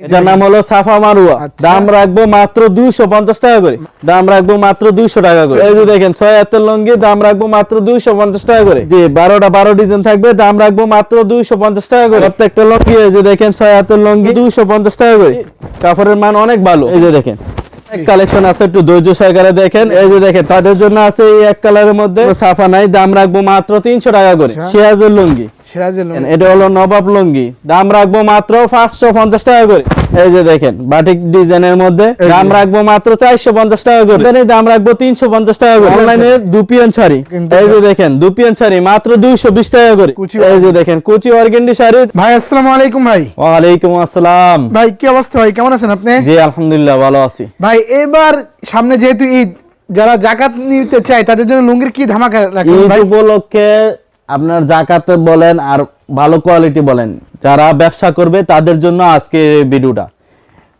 এটার নাম হলো সাফা মারুয়া। আচ্ছা। দাম রাখব মাত্র দুইশো পঞ্চাশ টাকা করে। দাম রাখব মাত্র দুইশো টাকা করে। এই যে দেখেন ছয় হাতের লঙ্গি দাম রাখব মাত্র দুইশো পঞ্চাশ টাকা করে। যে বারোটা বারো ডিজাইন থাকবে দাম রাখব মাত্র দুইশো পঞ্চাশ টাকা করে। প্রত্যেকটা লঙ্গি এই যে দেখেন ছয় হাতের লঙ্গি দুইশো পঞ্চাশ টাকা করে। কাপড়ের মান অনেক ভালো। এই যে দেখেন। কালেকশন আছে একটু ধৈর্য সহকারে দেখেন। এই যে দেখেন তাদের জন্য আছে এই এক কালারের মধ্যে। সাফা নাই দাম রাখব মাত্র তিনশো টাকা করে। আচ্ছা। সিরাজের লুঙ্গি। সিরাজের লুঙ্গি। এটা হলো নবাব লুঙ্গি। দাম রাখব মাত্র পাঁচশো পঞ্চাশ টাকা করে। এই যে দেখেন বাটিক ডিজাইনের মধ্যে দাম রাখব মাত্র চারশো পঞ্চাশ টাকা করে। এখানে দাম রাখব তিনশো পঞ্চাশ টাকা করে। অনলাইনে দুপিয়ন শাড়ি। এই যে দেখেন দুপিয়ন শাড়ি মাত্র দুইশো বিশ টাকা করে। এই যে দেখেন কুচি অর্গেন্ডি শাড়ি ভাই আসসালামু আলাইকুম ভাই। ওয়ালাইকুম আসসালাম। ভাই কি অবস্থা ভাই? কেমন আছেন আপনি? জি আলহামদুলিল্লাহ ভালো আছি। ভাই এবার সামনে যেহেতু ঈদ যারা জাকাত নিতে চায় তাদের জন্য লুঙ্গির কি ধামাকা রাখবেন ভাই? উপলক্ষে আপনার জাকাতে বলেন আর ভালো কোয়ালিটি বলেন যারা ব্যবসা করবে তাদের জন্য আজকে ভিডিওটা।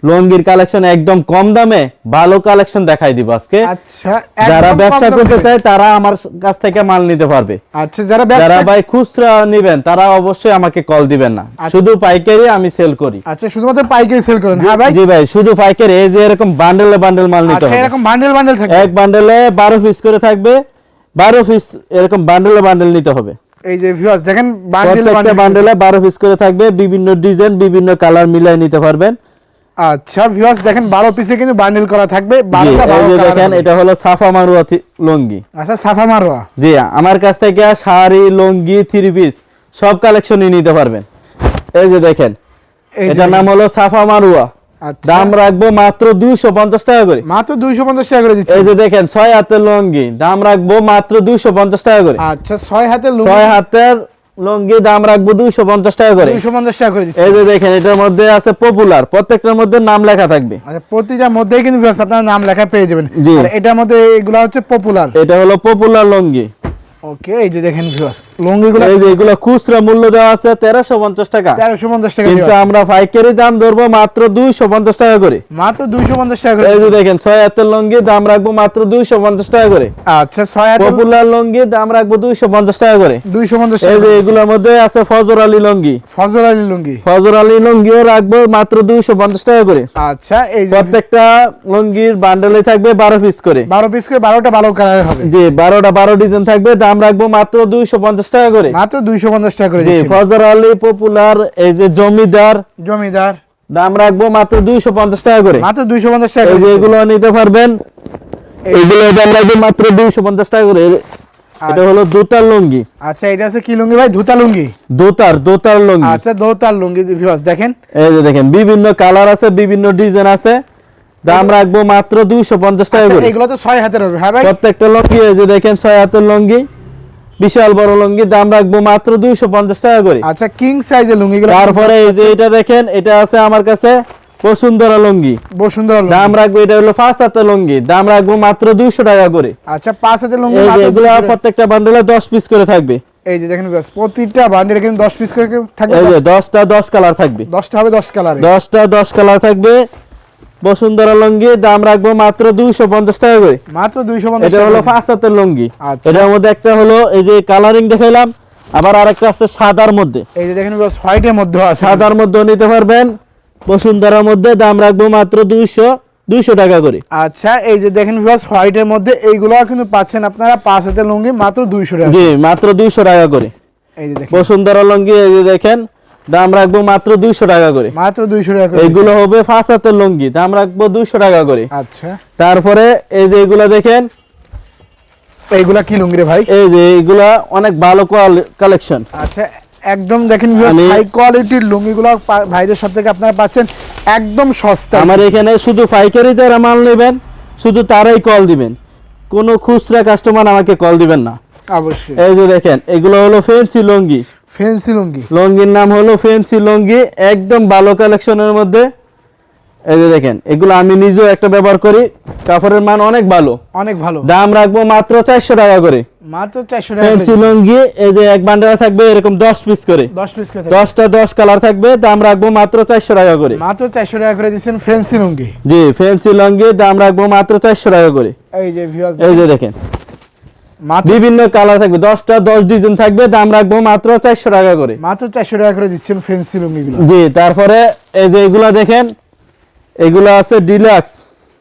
লুঙ্গির কালেকশন একদম কম দামে ভালো কালেকশন দেখাই দিব আজকে। আচ্ছা যারা ব্যবসা করতে চায় তারা আমার কাছ থেকে মাল নিতে পারবে। আচ্ছা যারা যারা ভাই খুচরা নিবেন তারা অবশ্যই আমাকে কল দিবেন না। শুধু পাইকারি আমি সেল করি। আচ্ছা শুধুমাত্র পাইকারি সেল করেন। হ্যাঁ ভাই। জি ভাই শুধু পাইকারি এই যে এরকম বান্ডেলে বান্ডেল মাল নিতে আচ্ছা হবে। এরকম বান্ডেল বান্ডেল থাকে এক বান্ডেলে বারো পিস করে থাকবে বারো পিস এরকম বান্ডেলে বান্ডেল নিতে হবে। এই যে ভিউয়ার্স দেখেন বান্ডেল প্রত্যেকটা বান্ডেলে বারো পিস করে থাকবে বিভিন্ন ডিজাইন বিভিন্ন কালার মিলাই নিতে পারবেন। আচ্ছা ভিউয়ার্স দেখেন 12 পিসে কিন্তু বান্ডেল করা থাকবে জি, 12টা 12 যে দেখেন এটা হলো সাফা মারুয়া লুঙ্গি। আচ্ছা সাফা মারওয়া জি আমার কাছ থেকে শাড়ি লুঙ্গি থ্রি পিস সব কালেকশনই নিতে পারবেন। এই যে দেখেন এটার নাম হলো সাফা মারুয়া। দাম রাখব মাত্র দুইশো পঞ্চাশ টাকা করে। মাত্র 250 টাকা করে দিচ্ছি। এই যে দেখেন ছয় হাতের লুঙ্গি দাম রাখব মাত্র দুইশো পঞ্চাশ টাকা করে। আচ্ছা ছয় হাতে ছয় হাতের লুঙ্গি দাম রাখব দুইশো পঞ্চাশ টাকা করে। 250 টাকা করে এই যে দেখেন এটার মধ্যে আছে পপুলার প্রত্যেকটার মধ্যে নাম লেখা থাকবে। আচ্ছা প্রতিটার মধ্যেই কিন্তু আপনার নাম লেখা পেয়ে যাবেন। এটার মধ্যে এগুলা হচ্ছে পপুলার এটা হলো পপুলার লুঙ্গি। ওকে এই যে দেখেন ভিউয়ার্স লুঙ্গিগুলো এই যে এগুলো খুচরা মূল্য দেওয়া আছে তেরোশো পঞ্চাশ টাকা। 1350 টাকা কিন্তু আমরা পাইকারি দাম ধরবো মাত্র দুইশো পঞ্চাশ টাকা করে। মাত্র 250 টাকা করে। এই যে দেখেন ছয় হাতের লুঙ্গি দাম রাখব মাত্র দুইশো পঞ্চাশ টাকা করে। আচ্ছা ছয় হাতে পপুলার লুঙ্গি দাম রাখব দুইশো পঞ্চাশ টাকা করে। 250 এই যে এগুলোর মধ্যে আছে ফজর আলী লুঙ্গি। ফজল আলী লুঙ্গি। ফজর আলী লুঙ্গিও রাখব মাত্র দুইশো পঞ্চাশ টাকা করে। আচ্ছা এই যে প্রত্যেকটা লুঙ্গির বান্ডেলে থাকবে বারো পিস করে। 12 পিস করে 12টা 12 কালারের হবে। জি বারোটা বারো ডিজাইন থাকবে দাম রাখব মাত্র দুইশো পঞ্চাশ টাকা করে। মাত্র 250 টাকা করে দিচ্ছি। ফজর আলী পপুলার এই যে জমিদার জমিদার। দাম রাখব মাত্র দুইশো পঞ্চাশ টাকা করে। মাত্র 250 টাকা করে এগুলো নিতে পারবেন। এইগুলো দাম রাখব মাত্র দুইশো পঞ্চাশ টাকা করে। এটা হলো দোতার লুঙ্গি। আচ্ছা এটা আছে কি লুঙ্গি ভাই? ধুতা লুঙ্গি? দোতার দোতার লুঙ্গি। আচ্ছা দোতার লুঙ্গি ভিউয়ার্স দেখেন। এই যে দেখেন বিভিন্ন কালার আছে বিভিন্ন ডিজাইন আছে। দাম রাখব মাত্র দুইশো পঞ্চাশ টাকা আচ্ছা, করে। এগুলো তো হাতের হবে হ্যাঁ ভাই? প্রত্যেকটা লুঙ্গি এই যে দেখেন ছয় হাতের লুঙ্গি। বিশাল বড় লুঙ্গি দাম রাখব মাত্র দুইশো পঞ্চাশ টাকা করে। আচ্ছা কিং সাইজের লুঙ্গিগুলো তারপরে এই যে এটা দেখেন এটা আছে আমার কাছে বসুন্ধরা লুঙ্গি। বসুন্ধরা দাম রাখব এটা হলো পাঁচ হাতের লুঙ্গি। দাম রাখব মাত্র দুইশো টাকা করে। আচ্ছা পাঁচ হাতের লুঙ্গি এগুলো প্রত্যেকটা বান্ডেলে দশ পিস করে থাকবে। এই যে দেখেন প্রতিটা বান্ডেলে কিন্তু 10 পিস করে থাকবে এই যে দশটা দশ কালার থাকবে। 10টা হবে 10 কালারে দশটা দশ কালার থাকবে। বসুন্ধরা লুঙ্গি দাম রাখব মাত্র দুইশো পঞ্চাশ টাকা করে। মাত্র 250 এটা টাকা হলো। পাঁচ হাতের লুঙ্গি। আচ্ছা। এটার মধ্যে একটা হলো এই যে কালারিং দেখাইলাম আবার আরেকটা আছে সাদার মধ্যে। এই যে দেখেন হোয়াইটের মধ্যে আছে। সাদার মধ্যে নিতে পারবেন বসুন্ধরার মধ্যে দাম রাখব মাত্র দুইশো দুইশো টাকা করে। আচ্ছা এই যে দেখেন ভিউয়ার্স হোয়াইটের মধ্যে এইগুলো কিন্তু পাচ্ছেন আপনারা পাঁচ হাতের লুঙ্গি মাত্র 200 টাকা জি মাত্র দুইশো টাকা করে। এই যে দেখেন। বসুন্ধরা লুঙ্গি এই যে দেখেন দাম রাখব মাত্র দুইশো টাকা করে। মাত্র 200 টাকা করে। এইগুলো হবে পাঁচ হাতের লুঙ্গি দাম রাখব দুইশো টাকা করে। আচ্ছা। তারপরে এই যে এগুলা দেখেন এইগুলা কি লুঙ্গি রে ভাই? এই যে এগুলা অনেক ভালো কালেকশন আচ্ছা একদম দেখেন হাই কোয়ালিটির লুঙ্গিগুলো ভাইদের সব থেকে আপনারা পাচ্ছেন একদম সস্তা। আমার এখানে শুধু পাইকারি যারা মাল নেবেন শুধু তারাই কল দিবেন। কোনো খুচরা কাস্টমার আমাকে কল দিবেন না। অবশ্যই। এই যে দেখেন এগুলো হলো ফেন্সি লুঙ্গি। ফেন্সি লুঙ্গি। লুঙ্গির নাম হলো ফেন্সি লুঙ্গি একদম ভালো কালেকশনের মধ্যে। এই যে দেখেন এগুলো আমি নিজেও একটা ব্যবহার করি কাপড়ের মান অনেক ভালো। অনেক ভালো। দাম রাখব মাত্র চারশো টাকা করে। মাত্র 400 টাকা ফেন্সি লুঙ্গি এই যে এক বান্ডেল থাকবে এরকম দশ পিস করে। 10 পিস করে দশটা দশ কালার থাকবে দাম রাখব মাত্র চারশো টাকা করে। মাত্র 400 টাকা করে দিচ্ছেন ফেন্সি লুঙ্গি। জি ফেন্সি লুঙ্গি দাম রাখব মাত্র চারশো টাকা করে। এই যে এই যে দেখেন। বিভিন্ন কালার থাকবে। দশটা দশ ডিজাইন থাকবে। দাম রাখব মাত্র চারশো টাকা করে। মাত্র চারশো টাকা করে দিচ্ছেন ফেন্সি লুঙ্গিগুলো জি তারপরে এই যে এগুলা দেখেন এগুলা আছে ডিলাক্স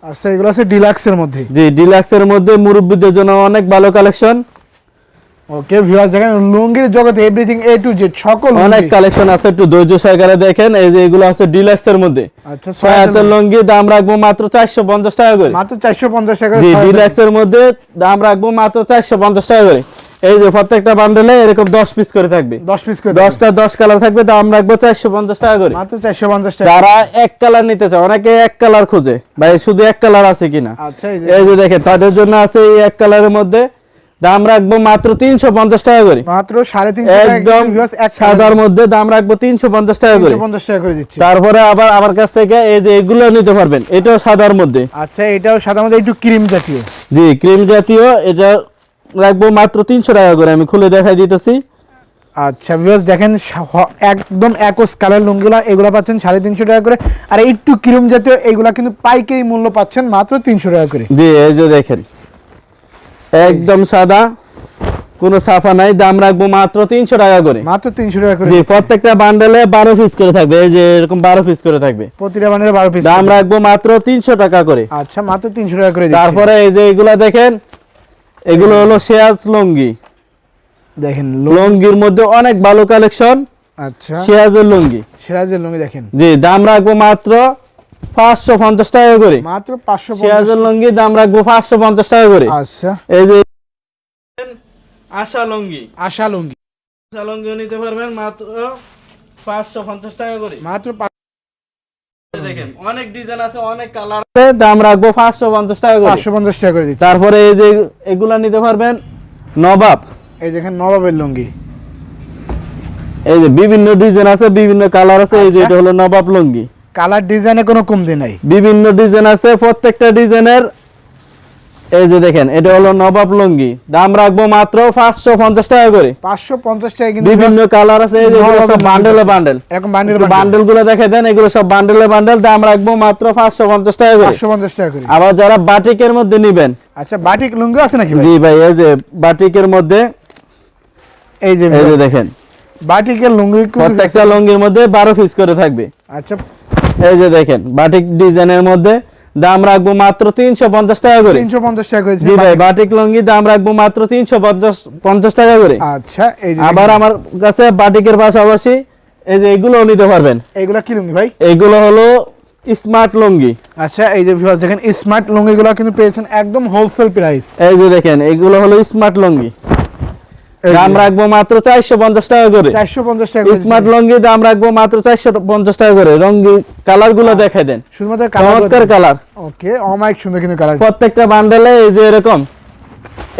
আচ্ছা এগুলো আছে ডিলাক্সের মধ্যে। জি ডিলাক্সের মধ্যে মুরব্বীদের জন্য অনেক ভালো কালেকশন ওকে ভিউয়ার্স দেখেন লুঙ্গির জগতে এভরিথিং এ টু জেড সকল অনেক কালেকশন আছে একটু ধৈর্য সহকারে দেখেন এই যে এগুলো আছে ডিলাক্সের মধ্যে। আচ্ছা ছয় হাতের লুঙ্গি দাম রাখব মাত্র চারশো পঞ্চাশ টাকা করে। মাত্র চারশো পঞ্চাশ টাকা জি ছয় হাজার। ডিলাক্সের মধ্যে দাম রাখব মাত্র চারশো পঞ্চাশ টাকা করে। এই যে প্রত্যেকটা বান্ডেলে এরকম দশ পিস করে থাকবে। দশ পিস করে দশটা দশ কালার থাকবে দাম রাখব চারশো পঞ্চাশ টাকা করে। মাত্র চারশো পঞ্চাশ টাকা। যারা এক কালার নিতে চায় অনেকে এক কালার খোঁজে। ভাই শুধু এক কালার আছে কিনা? আচ্ছা এই যে এই যে দেখেন তাদের জন্য আছে এই এক কালারের মধ্যে দাম রাখব মাত্র তিনশো পঞ্চাশ টাকা করে। মাত্র সাড়ে তিনশো একদম সাদার মধ্যে দাম রাখব তিনশো পঞ্চাশ টাকা করে। পঞ্চাশ টাকা করে দিচ্ছি। তারপরে আবার আমার কাছ থেকে এই যে এগুলো নিতে পারবেন এটাও সাদার মধ্যে। আচ্ছা এটাও সাধারণত একটু ক্রিম জাতীয়। জি ক্রিম জাতীয় এটা রাখব মাত্র তিনশো টাকা করে আমি খুলে দেখাই দিতেছি। আচ্ছা ভিউয়ার্স দেখেন একদম একস কালার লুঙ্গিগুলা এগুলা পাচ্ছেন সাড়ে তিনশো টাকা করে। আর একটু ক্রিম জাতীয় এগুলা কিন্তু পাইকারি মূল্য পাচ্ছেন মাত্র তিনশো টাকা করে। জি এই যে দেখেন। একদম সাদা কোনো সাফা নাই দাম রাখব মাত্র তিনশো টাকা করে। মাত্র তিনশো টাকা করে। প্রত্যেকটা বান্ডেলে বারো পিস করে থাকবে এই যে এরকম বারো পিস করে থাকবে। প্রতিটা বানের বারো পিস দাম রাখব মাত্র তিনশো টাকা করে। আচ্ছা মাত্র তিনশো টাকা করে তারপরে এই যে এগুলা দেখেন এগুলো হলো শেয়াজ লুঙ্গি। দেখেন লুঙ্গির মধ্যে অনেক ভালো কালেকশন আচ্ছা। শেয়াজের লুঙ্গি। সিরাজের লুঙ্গি দেখেন। জি দাম রাখব মাত্র পাঁচশো পঞ্চাশ টাকা করে। মাত্র পাঁচশো শেয়াজের লুঙ্গি দাম রাখব পাঁচশো পঞ্চাশ টাকা করে। আচ্ছা। এই যে আশা লুঙ্গি। আশা লুঙ্গি। আশা লুঙ্গিও নিতে পারবেন মাত্র পাঁচশো পঞ্চাশ টাকা করে। মাত্র দেখেন অনেক ডিজাইন আছে অনেক কালার আছে দাম রাখব পাঁচশো পঞ্চাশ টাকা করে। পাঁচশো পঞ্চাশ টাকা করে তারপরে এই যে এগুলা নিতে পারবেন নবাব। এই দেখেন নবাবের লুঙ্গি। এই যে বিভিন্ন ডিজাইন আছে বিভিন্ন কালার আছে এই যে আচ্ছা। এটা হলো নবাব লুঙ্গি। কালার ডিজাইনে কোনো কমতি নাই। বিভিন্ন ডিজাইন আছে প্রত্যেকটা ডিজাইনের। এই যে দেখেন এটা হলো নবাব লুঙ্গি। দাম রাখব মাত্র পাঁচশো পঞ্চাশ টাকা করে। পাঁচশো পঞ্চাশ টাকা কিন্তু বিভিন্ন কালার আছে এই যে সব বান্ডেলে বান্ডেল এরকম বান্ডিল বান্ডেলগুলো দেখে দেন এগুলো সব বান্ডেলে বান্ডেল দাম রাখব মাত্র পাঁচশো পঞ্চাশ টাকা করে। পাঁচশো পঞ্চাশ টাকা করে। আবার যারা বাটিকের মধ্যে নিবেন। আচ্ছা বাটিক লুঙ্গি আছে নাকি ভাই? জি ভাই এই যে বাটিকের মধ্যে। এই যে এই যে দেখেন। বাটিকের লুঙ্গি প্রত্যেকটা লুঙ্গির মধ্যে বারো পিস করে থাকবে। আচ্ছা এই যে দেখেন বাটিক ডিজাইনের মধ্যে দাম রাখব মাত্র তিনশো পঞ্চাশ টাকা করে। তিনশো পঞ্চাশ টাকা করে জি ভাই বাটিক লুঙ্গি দাম রাখব মাত্র তিনশো পঞ্চাশ টাকা করে। আচ্ছা এই যে আবার আমার কাছে বাটিকের পাশাপাশি এই যে এগুলো নিতে পারবেন। এইগুলা কি লুঙ্গি ভাই? এগুলো হলো স্মার্ট লুঙ্গি। আচ্ছা এই যে ভিউয়ার্স দেখেন স্মার্ট লুঙ্গিগুলো কিন্তু পেয়েছেন একদম হোলসেল প্রাইস এই যে দেখেন এগুলো হলো স্মার্ট লুঙ্গি। দাম রাখব মাত্র চারশো পঞ্চাশ টাকা করে। চারশো পঞ্চাশ টাকা স্মার্ট লুঙ্গি দাম রাখব মাত্র চারশো পঞ্চাশ টাকা করে। রঙ্গি কালারগুলো দেখাই দেন। শুধুমাত্র চমৎকার কালার। ওকে অমাইক সুন্দর কিন্তু কালার। প্রত্যেকটা বান্ডেলে এই যে এরকম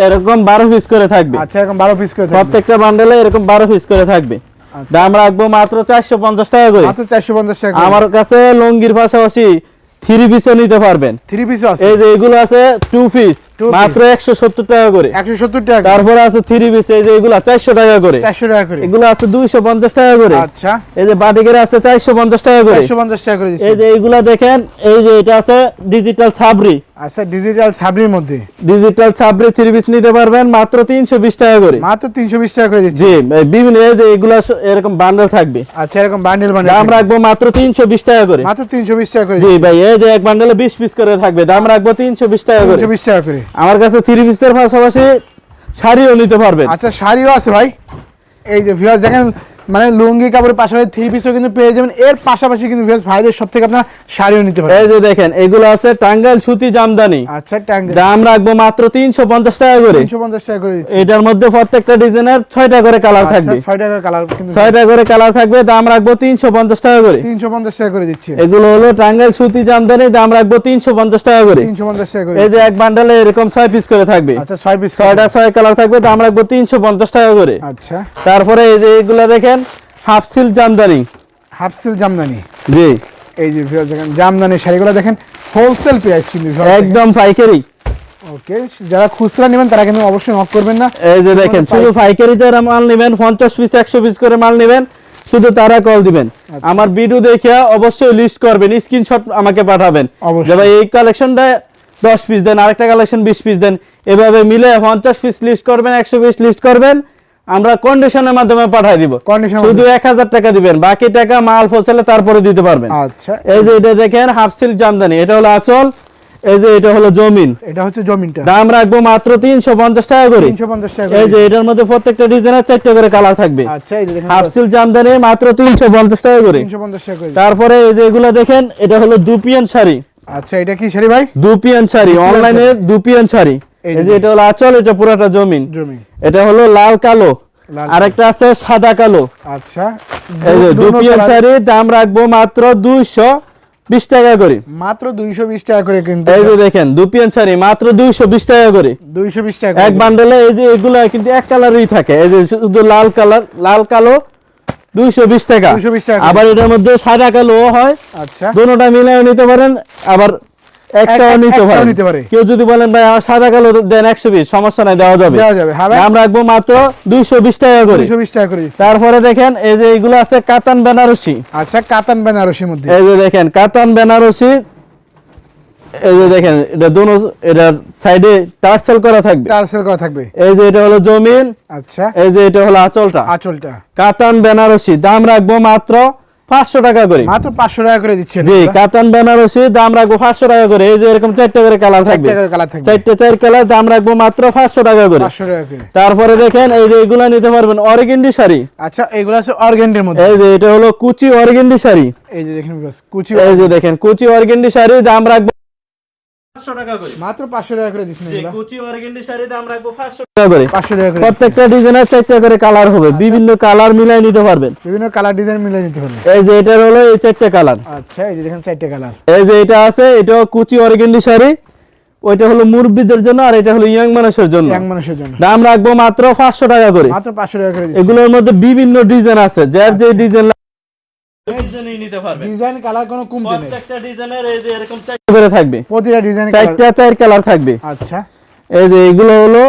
এরকম বারো পিস করে থাকবে। আচ্ছা এরকম বারো পিস করে প্রত্যেকটা বান্ডেলে এরকম বারো পিস করে থাকবে। আচ্ছা। দাম রাখব মাত্র চারশো পঞ্চাশ টাকা করে। মাত্র চারশো পঞ্চাশ টাকা আমার কাছে লুঙ্গির পাশাপাশি থ্রি পিসও নিতে পারবেন। থ্রি পিস আছে। এই যে এগুলো আছে টু পিস। মাত্র একশো সত্তর টাকা করে একশো সত্তর টাকা তারপরে আছে থ্রি পিস এই যে এগুলো চারশো টাকা করে চারশো টাকা করে এগুলো আছে দুইশো পঞ্চাশ টাকা করে আচ্ছা এই যে বাটিকের আছে চারশো পঞ্চাশ টাকা করে চারশো পঞ্চাশ টাকা করে এই যে এইগুলা দেখেন এই যে এটা আছে ডিজিটাল ছাবরি আচ্ছা ডিজিটাল সাবরির মধ্যে ডিজিটাল ছাবরি থ্রি পিস নিতে পারবেন মাত্র তিনশো বিশ টাকা করে মাত্র তিনশো বিশ টাকা করে দিচ্ছি জি বিভিন্ন এই যে এগুলা এরকম বান্ডেল থাকবে আচ্ছা এরকম বান্ডিল বান্ডিল দাম রাখব মাত্র তিনশো বিশ টাকা করে মাত্র তিনশো বিশ টাকা করে জি ভাই এই যে এক বান্ডেলে বিশ পিস করে থাকবে দাম রাখব তিনশো বিশ টাকা করে তিনশো বিশ টাকা করে আমার কাছে থ্রি পিসের পাশাপাশি শাড়িও নিতে পারবেন। আচ্ছা শাড়িও আছে ভাই। এই যে ভিউয়ার্স দেখেন মানে লুঙ্গি কাপড়ের পাশাপাশি থ্রি পিসও কিন্তু পেয়ে যাবেন। এর পাশাপাশি কিন্তু ভিউয়ার্স ভাইদের সব থেকে আপনারা শাড়িও নিতে পারেন এই যে দেখেন এগুলো আছে টাঙ্গাইল সুতি জামদানি। আচ্ছা ট্যাঙ্ক দাম রাখব মাত্র তিনশো পঞ্চাশ টাকা করে। তিনশো পঞ্চাশ টাকা করে দিচ্ছি। এটার মধ্যে প্রত্যেকটা ডিজাইনের ছয়টা করে কালার আচ্ছা থাকবে। ছয় টাকার কালার কিন্তু ছয়টা করে কালার থাকবে দাম রাখব তিনশো পঞ্চাশ টাকা করে। তিনশো পঞ্চাশ টাকা করে দিচ্ছি। এগুলো হলো টাঙ্গাইল সুতি জামদানি দাম রাখব তিনশো পঞ্চাশ টাকা করে। তিনশো পঞ্চাশ টাকা করে এই যে এক বান্ডালে এরকম ছয় পিস করে থাকবে। আচ্ছা ছয় পিস ছয়টা ছয় কালার থাকবে দাম রাখব তিনশো পঞ্চাশ টাকা করে। আচ্ছা। তারপরে এই যে এগুলা দেখেন half silk jamdani. Half silk jamdani. জি। এই যে ভিউয়ার্স দেখেন জামদানি শাড়িগুলো দেখেন হোলসেল প্রাইস কিন্তু একদম পাইকারি। ওকে যারা খুচরা নেবেন তারা কিন্তু অবশ্যই নক করবেন না। এই যে দেখেন শুধু পাইকারি। যারা মাল নেবেন পঞ্চাশ পিস একশো পিস করে মাল নেবেন শুধু তারা কল দিবেন। আচ্ছা। আমার ভিডিও দেখে অবশ্যই লিস্ট করবেন স্ক্রিনশট আমাকে পাঠাবেন। যে ভাই এই কালেকশনটা দশ পিস দেন আরেকটা কালেকশন বিশ পিস দেন। এভাবে মিলে পঞ্চাশ পিস লিস্ট করবেন একশো পিস লিস্ট করবেন। আমরা কন্ডিশনের মাধ্যমে পাঠাই দিব। শুধু এক হাজার টাকা দিবেন বাকি টাকা মাল ফসলে তারপরে দিতে পারবেন। আচ্ছা। এই যে এটা দেখেন হাফ সিল্ক জামদানি এটা হলো আচল এই যে এটা হলো জমিন। এটা হচ্ছে জমিনটা। দাম রাখব মাত্র তিনশো পঞ্চাশ টাকা করে। তিনশো পঞ্চাশ টাকা এই যে এটার মধ্যে প্রত্যেকটা ডিজাইনের চারটে করে কালার থাকবে। আচ্ছা এই যে দেখেন। হাফ সিল্ক জামদানি মাত্র তিনশো পঞ্চাশ টাকা করে। তিনশো পঞ্চাশ টাকা করে। তারপরে এই যে এগুলো দেখেন এটা হলো দুপিয়ান শাড়ি। আচ্ছা এটা কি শাড়ি ভাই? দুপিয়ান শাড়ি অনলাইনে দুপিয়ান শাড়ি। এই যে এটা হলো আচল এটা পুরাটা জমিন। জমিন। এটা হলো লাল কালো। আরেকটা আছে সাদা কালো। আচ্ছা। এই যে colour- শাড়ি দাম রাখব মাত্র দুইশো বিশ টাকা করে। মাত্র দুইশো বিশ টাকা করে কিন্তু এই যে দেখেন দুপিয়ান শাড়ি মাত্র দুইশো বিশ টাকা করে। দুইশো বিশ টাকা এক। বান্ডেলে এই যে এগুলো কিন্তু এক কালারই থাকে। এই যে শুধু লাল কালার লাল কালো দুইশো বিশ টাকা। 220 টাকা আবার এটার মধ্যে সাদা কালো হয়। আচ্ছা। দুটোটা মিলাও নিতে পারেন। আবার নিতে একটাও পারেন। নিতে পারে। কেউ যদি বলেন ভাই সাদা কালো দেন সমস্যা নাই দেওয়া যাবে। দেওয়া যাবে। ভাই মাত্র টাকা করে। টাকা করে তারপরে দেখেন এই যে এগুলো আছে কাতান বেনারসি। আচ্ছা কাতান বেনারসির মধ্যে। এই যে দেখেন কাতান বেনারসি এই যে দেখেন এটা দোনো এটার সাইডে টার্সেল করা থাকবে। টার্সেল করা থাকবে। এই যে এটা হলো জমিন আচ্ছা। এই যে এটা হলো আঁচলটা। আঁচলটা। কাতান বেনারসি দাম রাখব মাত্র পাঁচশো টাকা করে। মাত্র পাঁচশো টাকা করে দিচ্ছেন জি কাতান বেনারসি দাম রাখব পাঁচশো টাকা করে। এই যে এরকম চারটে করে কালার থাকবে। কালার থাকবে। চারটে চার কালার দাম রাখব মাত্র পাঁচশো টাকা করে। পাঁচশো টাকা করে। তারপরে দেখেন এই যে এগুলা নিতে পারবেন অরগেন্ডি শাড়ি। আচ্ছা এগুলা আছে অরগেন্ডির মধ্যে। এই যে এটা হলো কুচি অরগেন্ডি শাড়ি। এই যে দেখেন কুচি এই যে দেখেন কুচি অরগেন্ডি শাড়ি দাম রাখব মাত্র পাঁচশো টাকা করে দিচ্ছেন এগুলো? কুচি অরিগেন্ডি শাড়ি দাম রাখব পাঁচশো টাকা করে। পাঁচশো টাকা করে প্রত্যেকটা ডিজাইনের চারটা করে কালার হবে। বিভিন্ন কালার মিলাই নিতে পারবেন। বিভিন্ন কালার ডিজাইন মিলে নিতে পারবেন। এই যে এটার হলো এই চারটে কালার। আচ্ছা এই যে দেখেন চারটে কালার। এই যে এটা আছে এটা কুচি অর্গেন্ডি শাড়ি। ওইটা হলো মুরব্বীদের জন্য আর এটা হলো ইয়াং মানুষের জন্য। মানুষের জন্য। দাম রাখব মাত্র পাঁচশো টাকা করে। মাত্র পাঁচশো টাকা করে এগুলোর মধ্যে বিভিন্ন ডিজাইন আছে। যার যে ডিজাইন নিতে পারবে ডিজাইন কালার কোনো কমতি নেই। প্রত্যেকটা ডিজাইনের এই যে এরকম চারটা করে থাকবে। প্রতিটা ডিজাইন চারটা চার কালার থাকবে। আচ্ছা। এই যে এগুলো হলো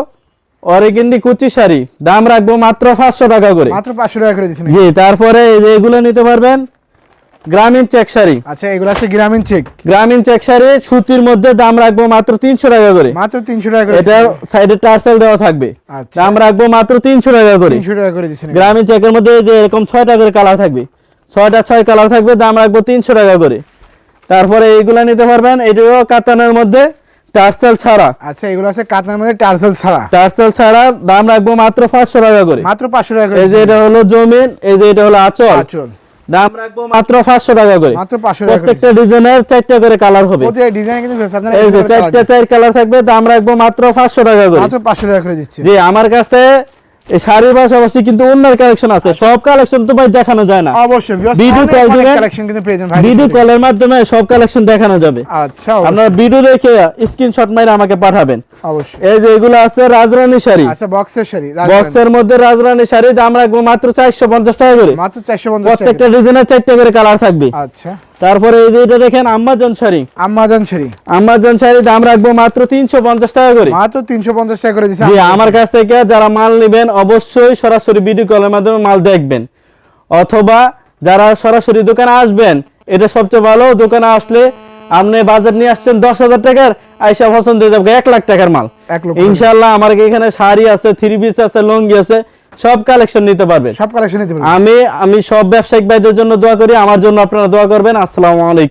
অরেগেন্ডি কুচি শাড়ি। দাম রাখব মাত্র পাঁচশো টাকা করে। মাত্র পাঁচশো টাকা করে দিচ্ছেন জি তারপরে এই যে এগুলো নিতে পারবেন গ্রামীণ চেক শাড়ি। আচ্ছা এগুলো আছে গ্রামীণ চেক। গ্রামীণ চেক শাড়ি সুতির মধ্যে দাম রাখব মাত্র তিনশো টাকা করে। মাত্র তিনশো টাকা করে সাইডে টার্সেল দেওয়া থাকবে। আচ্ছা। দাম রাখব মাত্র তিনশো টাকা করে। তিনশো টাকা করে গ্রামীণ চেকের মধ্যে যে এরকম ছয়টা করে কালার থাকবে। ছয়টা ছয় কালার থাকবে দাম রাখব তিনশো টাকা করে। তারপরে এইগুলা নিতে পারবেন এটাও কাতানের মধ্যে টার্সেল ছাড়া। আচ্ছা এগুলো আছে কাতার মধ্যে টার্সেল ছাড়া। টার্সেল ছাড়া দাম রাখব মাত্র পাঁচশো টাকা করে। মাত্র পাঁচশো টাকা করে এই যে এটা হলো জমিন এই যে এটা হলো আচল। আচল। দাম রাখব মাত্র পাঁচশো টাকা করে। মাত্র পাঁচশো টাকা প্রত্যেকটা ডিজাইনের চারটা করে কালার হবে। ডিজাইন কিন্তু এই যে চারটা colour চার কালার থাকবে দাম রাখব মাত্র পাঁচশো টাকা করে। মাত্র পাঁচশো টাকা করে দিচ্ছি। জি আমার কাছে এই শাড়ির পাশাপাশি কিন্তু অন্যান্য কালেকশন আছে। সব কালেকশন তো ভাই দেখানো যায় না। অবশ্যই Video call দিবেন। কালেকশন কিন্তু পেয়ে যাবেন ভিডিও কলের মাধ্যমে সব কালেকশন দেখানো যাবে। আচ্ছা আপনারা ভিডিও দেখে স্ক্রিনশট মাইরে আমাকে পাঠাবেন। অবশ্যই। এই যে এগুলো আছে রাজরানী শাড়ি। আচ্ছা বক্সের শাড়ি বক্সের মধ্যে রাজরানী শাড়ি দাম রাখব মাত্র চারশো পঞ্চাশ টাকা করে। মাত্র টাকা। প্রত্যেকটা ডিজাইনের করে কালার থাকবে। আচ্ছা। তারপরে এই যে এটা দেখেন আম্মাজন শাড়ি আম্মাজান শাড়ি আম্মাজন শাড়ি দাম রাখব মাত্র তিনশো পঞ্চাশ টাকা করে। মাত্র তিনশো পঞ্চাশ টাকা করে দিচ্ছি জি আমার কাছ থেকে যারা মাল নেবেন অবশ্যই সরাসরি ভিডিও কলের মাধ্যমে মাল দেখবেন। অথবা যারা সরাসরি দোকানে আসবেন এটা সবচেয়ে ভালো দোকানে আসলে আপনি বাজার নিয়ে আসছেন দশ হাজার টাকার আইসা পছন্দ হয়ে যাবে এক লাখ টাকার মাল। ইনশাল্লাহ আমার এখানে শাড়ি আছে থ্রি পিস আছে লঙ্গি আছে সব কালেকশন নিতে পারবেন। সব কালেকশন নিতে পারবেন। আমি আমি সব ব্যবসায়িক ভাইদের জন্য দোয়া করি আমার জন্য আপনারা দোয়া করবেন। আসসালামু আলাইকুম।